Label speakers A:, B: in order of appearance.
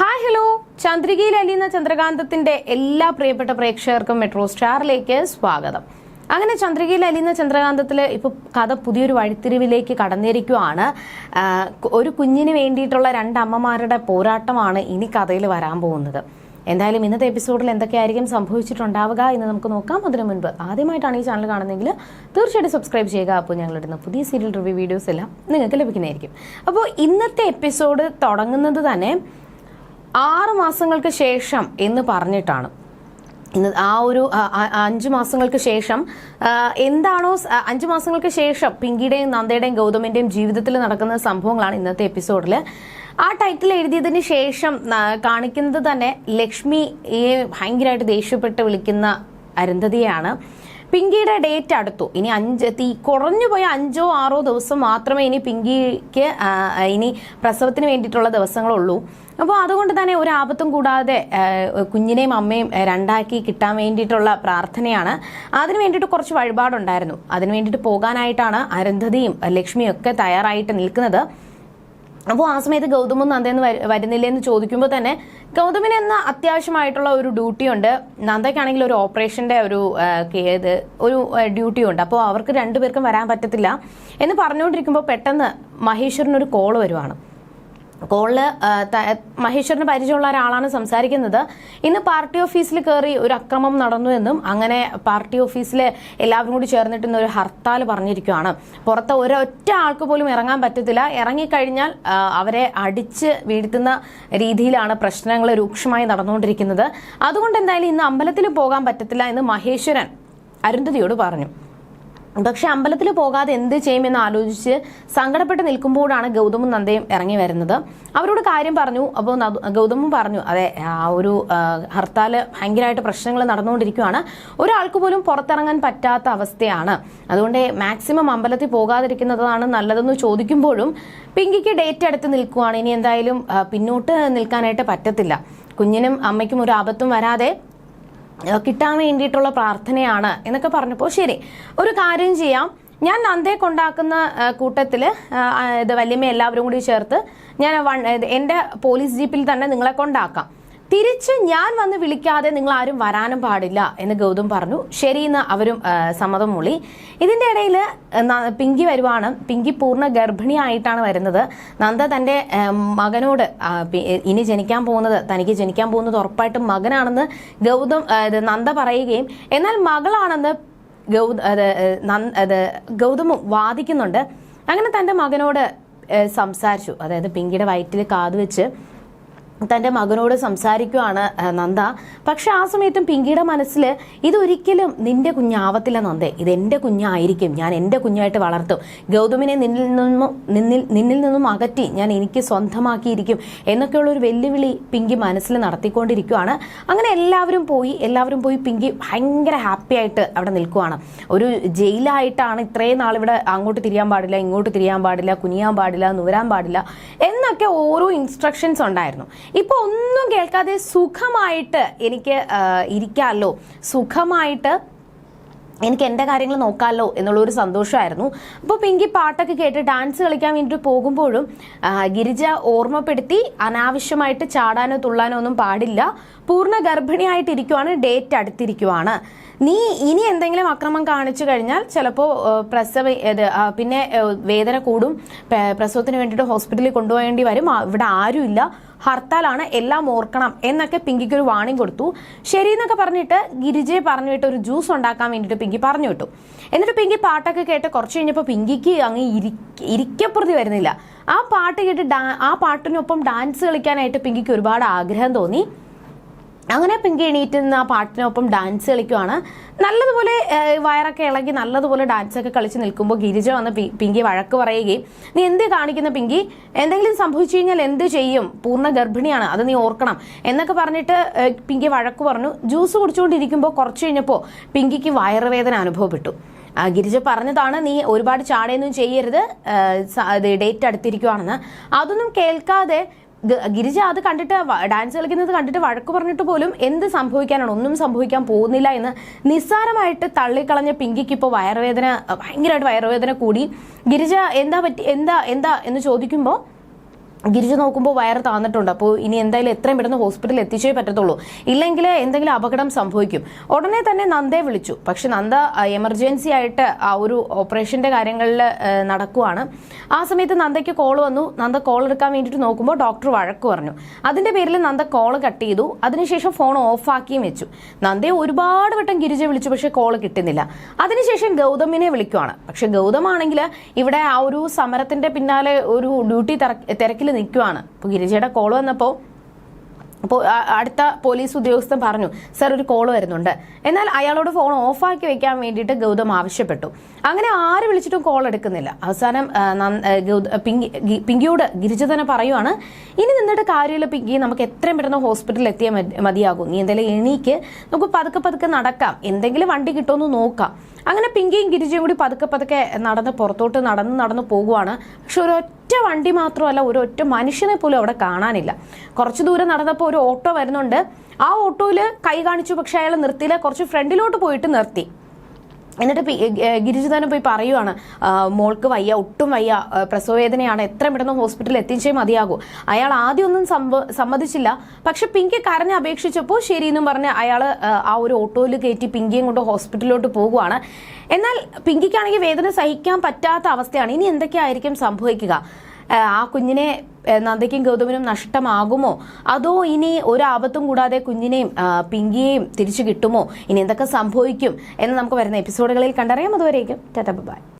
A: Hi hello ചന്ദ്രികയിൽ അലിയുന്ന ചന്ദ്രകാന്തത്തിന്റെ എല്ലാ പ്രിയപ്പെട്ട പ്രേക്ഷകർക്കും മെട്രോ സ്റ്റാറിലേക്ക് സ്വാഗതം. അങ്ങനെ ചന്ദ്രികയിൽ അലിയുന്ന ചന്ദ്രകാന്തത്തിൽ ഇപ്പോൾ കഥ പുതിയൊരു വഴിത്തിരിവിലേക്ക് കടന്നിരിക്കുവാണ്. ഒരു കുഞ്ഞിന് വേണ്ടിയിട്ടുള്ള രണ്ട് അമ്മമാരുടെ പോരാട്ടമാണ് ഇനി കഥയിൽ വരാൻ പോകുന്നത്. എന്തായാലും ഇന്നത്തെ എപ്പിസോഡിൽ എന്തൊക്കെയായിരിക്കും സംഭവിച്ചിട്ടുണ്ടാവുക എന്ന് നമുക്ക് നോക്കാം. അതിനു മുൻപ് ആദ്യമായിട്ടാണ് ഈ ചാനൽ കാണുന്നതെങ്കിൽ തീർച്ചയായിട്ടും സബ്സ്ക്രൈബ് ചെയ്യുക. അപ്പോൾ ഞങ്ങളിടുന്ന പുതിയ സീരിയൽ റിവ്യൂ വീഡിയോസ് എല്ലാം നിങ്ങൾക്ക് ലഭിക്കുന്നതായിരിക്കും. അപ്പോൾ ഇന്നത്തെ എപ്പിസോഡ് തുടങ്ങുന്നത് തന്നെ ആറ് മാസങ്ങൾക്ക് ശേഷം എന്ന് പറഞ്ഞിട്ടാണ്. ആ ഒരു അഞ്ച് മാസങ്ങൾക്ക് ശേഷം എന്താണോ അഞ്ച് മാസങ്ങൾക്ക് ശേഷം പിങ്കിയുടെയും നന്ദയുടെയും ഗൗതമിന്റെയും ജീവിതത്തിൽ നടക്കുന്ന സംഭവങ്ങളാണ് ഇന്നത്തെ എപ്പിസോഡിൽ. ആ ടൈറ്റിൽ എഴുതിയതിന് ശേഷം കാണിക്കുന്നത് തന്നെ ലക്ഷ്മിയെ ഭയങ്കരമായിട്ട് ദേഷ്യപ്പെട്ട് വിളിക്കുന്ന അരുന്ധതിയാണ് പിങ്കിയുടെ ഡേറ്റ് അടുത്തു. ഇനി അഞ്ച് തീ കുറഞ്ഞു പോയ അഞ്ചോ ആറോ ദിവസം മാത്രമേ ഇനി പിങ്കിക്ക് ഇനി പ്രസവത്തിന് വേണ്ടിയിട്ടുള്ള ദിവസങ്ങളുള്ളൂ. അപ്പോൾ അതുകൊണ്ട് തന്നെ ഒരു ആപത്തും കൂടാതെ കുഞ്ഞിനെയും അമ്മയും രണ്ടാക്കി കിട്ടാൻ വേണ്ടിയിട്ടുള്ള പ്രാർത്ഥനയാണ്. അതിന് വേണ്ടിയിട്ട് കുറച്ച് വഴിപാടുണ്ടായിരുന്നു. അതിന് വേണ്ടിയിട്ട് പോകാനായിട്ടാണ് അരന്ധതിയും ലക്ഷ്മിയും ഒക്കെ തയ്യാറായിട്ട് നിൽക്കുന്നത്. അപ്പോൾ ആ സമയത്ത് ഗൗതമും നന്ദയെന്ന് വരുന്നില്ലേ എന്ന് ചോദിക്കുമ്പോൾ തന്നെ ഗൗതമിന് എന്ന അത്യാവശ്യമായിട്ടുള്ള ഒരു ഡ്യൂട്ടി ഉണ്ട്. നന്ദയ്ക്കാണെങ്കിൽ ഒരു ഓപ്പറേഷന്റെ ഒരു ഇത് ഒരു ഡ്യൂട്ടി ഉണ്ട്. അപ്പോൾ അവർക്ക് രണ്ടുപേർക്കും വരാൻ പറ്റത്തില്ല. എന്ന് പറഞ്ഞുകൊണ്ടിരിക്കുമ്പോൾ പെട്ടെന്ന് മഹേശ്വരനൊരു കോൾ വരുവാണ്. കോളിൽ മഹേശ്വറിന് പരിചയമുള്ള ഒരാളാണ് സംസാരിക്കുന്നത്. ഇന്ന് പാർട്ടി ഓഫീസിൽ കയറി ഒരു അക്രമം നടന്നു എന്നും അങ്ങനെ പാർട്ടി ഓഫീസിലെ എല്ലാവരും കൂടി ചേർന്നിട്ട് ഇന്ന് ഒരു ഹർത്താൽ പറഞ്ഞിരിക്കുകയാണ് പുറത്ത് ഒരൊറ്റ ആൾക്ക് പോലും ഇറങ്ങാൻ പറ്റത്തില്ല. ഇറങ്ങിക്കഴിഞ്ഞാൽ അവരെ അടിച്ച് വീഴ്ത്തുന്ന രീതിയിലാണ് പ്രശ്നങ്ങൾ രൂക്ഷമായി നടന്നുകൊണ്ടിരിക്കുന്നത്. അതുകൊണ്ട് എന്തായാലും ഇന്ന് അമ്പലത്തിൽ പോകാൻ പറ്റത്തില്ല എന്ന് മഹേശ്വരൻ അരുന്ധതിയോട് പറഞ്ഞു. പക്ഷെ അമ്പലത്തിൽ പോകാതെ എന്ത് ചെയ്യുമെന്ന് ആലോചിച്ച് സങ്കടപ്പെട്ട് നിൽക്കുമ്പോഴാണ് ഗൗതമും നന്ദയും ഇറങ്ങി വരുന്നത്. അവരോട് കാര്യം പറഞ്ഞു. അപ്പോൾ ഗൗതമും പറഞ്ഞു അതെ ആ ഒരു ഹർത്താൽ ഭയങ്കരമായിട്ട് പ്രശ്നങ്ങൾ നടന്നുകൊണ്ടിരിക്കുകയാണ് ഒരാൾക്ക് പോലും പുറത്തിറങ്ങാൻ പറ്റാത്ത അവസ്ഥയാണ്. അതുകൊണ്ട് മാക്സിമം അമ്പലത്തിൽ പോകാതിരിക്കുന്നതാണ് നല്ലതെന്ന് ചോദിക്കുമ്പോഴും പിങ്കിക്ക് ഡേറ്റ് എടുത്ത് നിൽക്കുവാണ്. ഇനി എന്തായാലും പിന്നോട്ട് നിൽക്കാനായിട്ട് പറ്റത്തില്ല. കുഞ്ഞിനും അമ്മയ്ക്കും ഒരു ആപത്തും വരാതെ കിട്ടാൻ വേണ്ടിയിട്ടുള്ള പ്രാർത്ഥനയാണ് എന്നൊക്കെ പറഞ്ഞപ്പോൾ ശരി ഒരു കാര്യം ചെയ്യാം. ഞാൻ നന്ദയെ കൊണ്ടാക്കുന്ന കൂട്ടത്തിൽ ഇത് വല്യമ്മ എല്ലാവരും കൂടി ചേർത്ത് ഞാൻ വൺ എന്റെ പോലീസ് ജീപ്പിൽ തന്നെ നിങ്ങളെ കൊണ്ടാക്കാം. തിരിച്ച് ഞാൻ വന്ന് വിളിക്കാതെ നിങ്ങൾ ആരും വരാനും പാടില്ല എന്ന് ഗൗതം പറഞ്ഞു. ശരിയെന്ന് അവരും സമ്മതം മൂളി. ഇതിന്റെ ഇടയിൽ പിങ്കി വരുവാണ്. പിങ്കി പൂർണ ഗർഭിണിയായിട്ടാണ് വരുന്നത്. നന്ദ തന്റെ മകനോട് ഇനി ജനിക്കാൻ പോകുന്നത് തനിക്ക് ജനിക്കാൻ പോകുന്നത് ഉറപ്പായിട്ടും മകനാണെന്ന് ഗൗതം നന്ദ പറയുകയും എന്നാൽ മകളാണെന്ന് ഗൗ ഗൗതമും വാദിക്കുന്നുണ്ട്. അങ്ങനെ തന്റെ മകനോട് സംസാരിച്ചു. അതായത് പിങ്കിയുടെ വയറ്റിൽ കാത് വെച്ച് തന്റെ മകനോട് സംസാരിക്കുവാണ് നന്ദ. പക്ഷെ ആ സമയത്തും പിങ്കിയുടെ മനസ്സിൽ ഇതൊരിക്കലും നിന്റെ കുഞ്ഞാവത്തില്ല നന്ദേ. ഇത് എന്റെ കുഞ്ഞായിരിക്കും. ഞാൻ എന്റെ കുഞ്ഞായിട്ട് വളർത്തും. ഗൗതമിനെ നിന്നിൽ നിന്നും നിന്നിൽ നിന്നിൽ നിന്നും അകറ്റി ഞാൻ എനിക്ക് സ്വന്തമാക്കിയിരിക്കും എന്നൊക്കെയുള്ള ഒരു വെല്ലുവിളി പിങ്കി മനസ്സിൽ നടത്തിക്കൊണ്ടിരിക്കുവാണ്. അങ്ങനെ എല്ലാവരും പോയി എല്ലാവരും പോയി പിങ്കി ഭയങ്കര ഹാപ്പി ആയിട്ട് അവിടെ നിൽക്കുവാണ്. ഒരു ജയിലായിട്ടാണ് ഇത്രയും നാളിവിടെ അങ്ങോട്ട് തിരിയാൻ പാടില്ല ഇങ്ങോട്ട് തിരിയാൻ പാടില്ല കുനിയാൻ പാടില്ല നുവരാൻ പാടില്ല എന്നൊക്കെ ഓരോ ഇൻസ്ട്രക്ഷൻസ് ഉണ്ടായിരുന്നു. ഇപ്പൊ ഒന്നും കേൾക്കാതെ സുഖമായിട്ട് എനിക്ക് ഇരിക്കാമല്ലോ സുഖമായിട്ട് എനിക്ക് എന്റെ കാര്യങ്ങൾ നോക്കാമല്ലോ എന്നുള്ള ഒരു സന്തോഷമായിരുന്നു. അപ്പോൾ പിങ്കി പാട്ടൊക്കെ കേട്ട് ഡാൻസ് കളിക്കാൻ വേണ്ടിയിട്ട് പോകുമ്പോഴും ഗിരിജ ഓർമ്മപ്പെടുത്തി അനാവശ്യമായിട്ട് ചാടാനോ തുള്ളാനോ ഒന്നും പാടില്ല. പൂർണ ഗർഭിണിയായിട്ടിരിക്കുവാണ് ഡേറ്റ് അടുത്തിരിക്കുവാണ്. നീ ഇനി എന്തെങ്കിലും അക്രമം കാണിച്ചു കഴിഞ്ഞാൽ ചിലപ്പോൾ പ്രസവ പിന്നെ വേദന കൂടും. പ്രസവത്തിന് വേണ്ടിയിട്ട് ഹോസ്പിറ്റലിൽ കൊണ്ടുപോകേണ്ടി വരും. ഇവിടെ ആരുമില്ല. ഹർത്താലാണ് എല്ലാം ഓർക്കണം എന്നൊക്കെ പിങ്കിക്ക് ഒരു വാണിംഗ് കൊടുത്തു. ശരി എന്നൊക്കെ പറഞ്ഞിട്ട് ഗിരിജയെ പറഞ്ഞു വിട്ട് ഒരു ജ്യൂസ് ഉണ്ടാക്കാൻ വേണ്ടിയിട്ട് പിങ്കി പറഞ്ഞു വിട്ടു. എന്നിട്ട് പിങ്കി പാട്ടൊക്കെ കേട്ട് കുറച്ച് കഴിഞ്ഞപ്പോൾ പിങ്കിക്ക് അങ്ങ് ഇരി ഇരിക്കപ്പുറത്തി വരുന്നില്ല. ആ പാട്ട് കേട്ട് ആ പാട്ടിനൊപ്പം ഡാൻസ് കളിക്കാനായിട്ട് പിങ്കിക്ക് ഒരുപാട് ആഗ്രഹം തോന്നി. അങ്ങനെ പിങ്കി എണീറ്റ് നിന്ന് ആ പാട്ടിനൊപ്പം ഡാൻസ് കളിക്കുവാണ്. നല്ലതുപോലെ വയറൊക്കെ ഇളകി നല്ലതുപോലെ ഡാൻസ് ഒക്കെ കളിച്ച് നിൽക്കുമ്പോൾ ഗിരിജ വന്ന് പിങ്കി വഴക്ക് പറയുകയും നീ എന്ത് കാണിക്കുന്ന പിങ്കി? എന്തെങ്കിലും സംഭവിച്ചു കഴിഞ്ഞാൽ എന്ത് ചെയ്യും? പൂർണ ഗർഭിണിയാണ് അത് നീ ഓർക്കണം. എന്നൊക്കെ പറഞ്ഞിട്ട് പിങ്കി വഴക്ക് പറഞ്ഞു. ജ്യൂസ് കുടിച്ചുകൊണ്ടിരിക്കുമ്പോൾ കുറച്ച് കഴിഞ്ഞപ്പോൾ പിങ്കിക്ക് വയറുവേദന അനുഭവപ്പെട്ടു. ഗിരിജ പറഞ്ഞതാണ് നീ ഒരുപാട് ചാടയൊന്നും ചെയ്യരുത് ഡേറ്റ് അടുത്തിരിക്കുവാണെന്ന്. അതൊന്നും കേൾക്കാതെ ഗിരിജ അത് കണ്ടിട്ട് ഡാൻസ് കളിക്കുന്നത് കണ്ടിട്ട് വഴക്ക് പറഞ്ഞിട്ട് പോലും എന്ത് സംഭവിക്കാനാണ്? ഒന്നും സംഭവിക്കാൻ പോകുന്നില്ല എന്ന് നിസ്സാരമായിട്ട് തള്ളിക്കളഞ്ഞ പിങ്കിക്ക് ഇപ്പോൾ വയറുവേദന ഭയങ്കരമായിട്ട് വയറുവേദന കൂടി. ഗിരിജ എന്താ പറ്റി എന്താ എന്താ എന്ന് ചോദിക്കുമ്പോൾ ഗിരിജ നോക്കുമ്പോൾ വയറ് താന്നിട്ടുണ്ട്. അപ്പോൾ ഇനി എന്തായാലും എത്രയും പെട്ടെന്ന് ഹോസ്പിറ്റലിൽ എത്തിച്ചേ പറ്റത്തുള്ളൂ. ഇല്ലെങ്കിൽ എന്തെങ്കിലും അപകടം സംഭവിക്കും. ഉടനെ തന്നെ നന്ദയെ വിളിച്ചു. പക്ഷെ നന്ദ എമർജൻസി ആയിട്ട് ആ ഒരു ഓപ്പറേഷന്റെ കാര്യങ്ങളിൽ നടക്കുവാണ്. ആ സമയത്ത് നന്ദയ്ക്ക് കോൾ വന്നു. നന്ദ കോൾ എടുക്കാൻ വേണ്ടിയിട്ട് നോക്കുമ്പോൾ ഡോക്ടർ വഴക്ക് പറഞ്ഞു. അതിന്റെ പേരിൽ നന്ദ കോൾ കട്ട് ചെയ്തു. അതിനുശേഷം ഫോൺ ഓഫാക്കിയും വെച്ചു. നന്ദയെ ഒരുപാട് വട്ടം ഗിരിജ വിളിച്ചു പക്ഷെ കോൾ കിട്ടുന്നില്ല. അതിനുശേഷം ഗൗതമിനെ വിളിക്കുവാണ്. പക്ഷെ ഗൗതമാണെങ്കിൽ ഇവിടെ ആ ഒരു സമരത്തിന്റെ പിന്നാലെ ഒരു ഡ്യൂട്ടി തിരക്കിൽ നിൽക്കുവാണ് അപ്പോൾ ഗിരിജയുടെ കോൾ വന്നപ്പോൾ അപ്പോൾ അടുത്ത പോലീസ് ഉദ്യോഗസ്ഥൻ പറഞ്ഞു സർ ഒരു കോൾ വരുന്നുണ്ട്. എന്നാൽ അയാളോട് ഫോൺ ഓഫാക്കി വെക്കാൻ വേണ്ടിയിട്ട് ഗൗതം ആവശ്യപ്പെട്ടു. അങ്ങനെ ആര് വിളിച്ചിട്ടും കോൾ എടുക്കുന്നില്ല. അവസാനം പിങ്കിയോട് ഗിരിജ തന്നെ പറയുവാണ് ഇനി നിന്നിട്ട് കാര്യമില്ല പിങ്കി നമുക്ക് എത്രയും പെട്ടെന്ന് ഹോസ്പിറ്റലിൽ എത്തിയാൽ മതിയാകും. നീ എന്തായാലും എണീക്ക് നമുക്ക് പതുക്കെ പതുക്കെ നടക്കാം. എന്തെങ്കിലും വണ്ടി കിട്ടുമെന്ന് നോക്കാം. അങ്ങനെ പിങ്കിയും ഗിരിജയും കൂടി പതുക്കെ പതുക്കെ നടന്ന് പുറത്തോട്ട് നടന്ന് നടന്ന് പോകുവാണ്. പക്ഷെ ഒരൊറ്റ വണ്ടി മാത്രമല്ല ഒരൊറ്റ മനുഷ്യനെ പോലും അവിടെ കാണാനില്ല. കുറച്ച് ദൂരം നടന്നപ്പോൾ ഒരു ഓട്ടോ വരുന്നുണ്ട്. ആ ഓട്ടോയിൽ കൈ കാണിച്ചു പക്ഷെ അയാൾ നിർത്തിയില്ല. കുറച്ച് ഫ്രണ്ടിലോട്ട് പോയിട്ട് നിർത്തി. എന്നിട്ട് ഗിരിജുദാനം പോയി പറയുവാണ് മോൾക്ക് വയ്യ ഒട്ടും വയ്യ പ്രസവവേദനയാണ് എത്ര പെട്ടെന്ന് ഹോസ്പിറ്റലിൽ എത്തിച്ചേ മതിയാകൂ. അയാൾ ആദ്യമൊന്നും സമ്മതിച്ചില്ല. പക്ഷെ പിങ്കി കരഞ്ഞ് അപേക്ഷിച്ചപ്പോൾ ശരി എന്നും പറഞ്ഞ് അയാൾ ആ ഒരു ഓട്ടോയിൽ കയറ്റി പിങ്കിയും കൊണ്ട് ഹോസ്പിറ്റലിലോട്ട് പോകുവാണ്. എന്നാൽ പിങ്കിക്കാണെങ്കിൽ വേദന സഹിക്കാൻ പറ്റാത്ത അവസ്ഥയാണ്. ഇനി എന്തൊക്കെയായിരിക്കും സംഭവിക്കുക? ആ, കുഞ്ഞിനെ നന്ദയ്ക്കും ഗൗതമിനും നഷ്ടമാകുമോ? അതോ ഇനി ഒരാപത്തും കൂടാതെ കുഞ്ഞിനെയും പിങ്കിയെയും തിരിച്ചു കിട്ടുമോ? ഇനി എന്തൊക്കെ സംഭവിക്കും എന്ന് നമുക്ക് വരുന്ന എപ്പിസോഡുകളിൽ കണ്ടറിയാം. അതുവരേക്കും ടാറ്റ ബൈ.